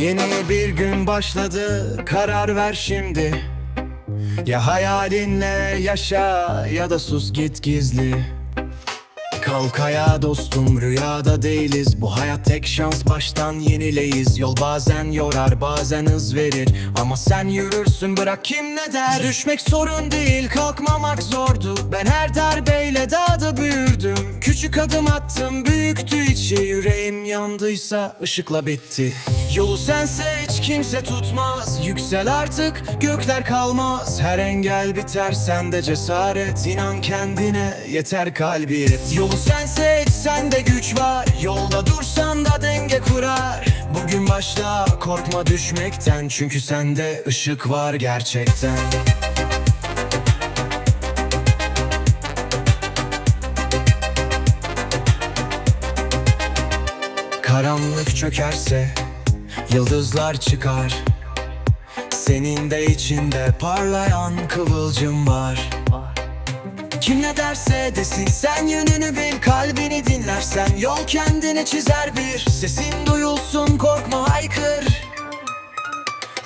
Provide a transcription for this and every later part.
Yeni bir gün başladı karar ver şimdi. Ya hayalinle yaşa ya da sus git gizli. Kalk ayağa dostum rüyada değiliz. Bu hayat tek şans baştan yenileyiz. Yol bazen yorar bazen hız verir. Ama sen yürürsün bırak kim ne der? Düşmek sorun değil kalkmamak zordu Ben her darbeyle daha da Küçük adım attım büyüktü içi. Yüreğim yandıysa ışıkla bitti. Yolu sen seç kimse tutmaz. Yüksel artık gökler kalmaz. Her engel biter sende cesaret. İnan kendine yeter kalbiyet. Yolu sen seç sende güç var. Yolda dursan da denge kurar. Bugün başla korkma düşmekten. Çünkü sende ışık var gerçekten Karanlık çökerse Yıldızlar çıkar. Senin de içinde parlayan kıvılcım var. Kim ne derse desin sen yönünü bil Kalbini dinlersen yol kendini çizer bir. Sesin duyulsun korkma haykır.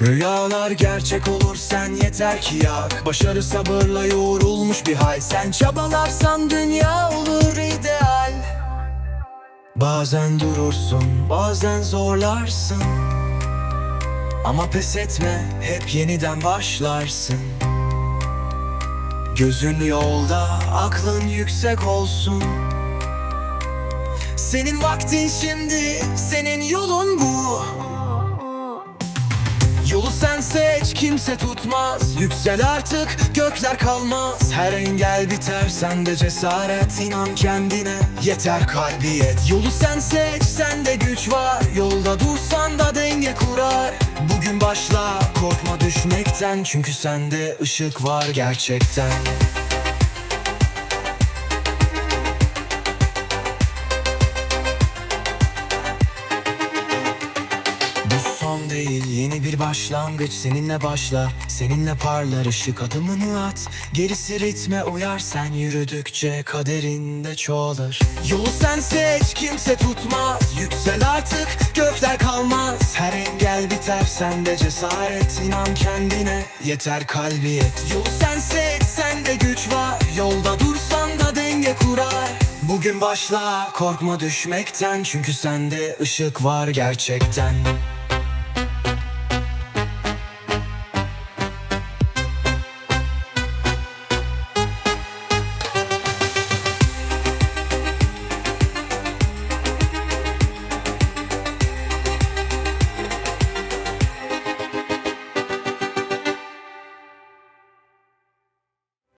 Rüyalar gerçek olur sen yeter ki yak. Başarı sabırla yoğrulmuş bir hal. Sen çabalarsan dünya olur ideal Bazen durursun, bazen zorlarsın. Ama pes etme, hep yeniden başlarsın. Gözün yolda, aklın yüksek olsun. Senin vaktin şimdi, senin yolun bu. Yolu sen seç kimse tutmaz. Yüksel artık gökler Her engel biter sende cesaret inan kendine. Yeter kalbiyet. Yolu sen seç sende güç var. Yolda dursan da denge kurar. Bugün başla korkma düşmekten. Çünkü sende ışık var gerçekten değil. Yeni bir başlangıç seninle başla. Seninle parlar ışık adımını at. Gerisi ritme uyar sen yürüdükçe kaderinde çoğalır. Yolu sen seç kimse tutmaz. Yüksel artık gökler kalmaz. Her engel biter sende cesaret. İnan kendine yeter kalbiyet Yolu sen seç sende güç var. Yolda dursan da denge kurar. Bugün başla korkma düşmekten. Çünkü sende ışık var gerçekten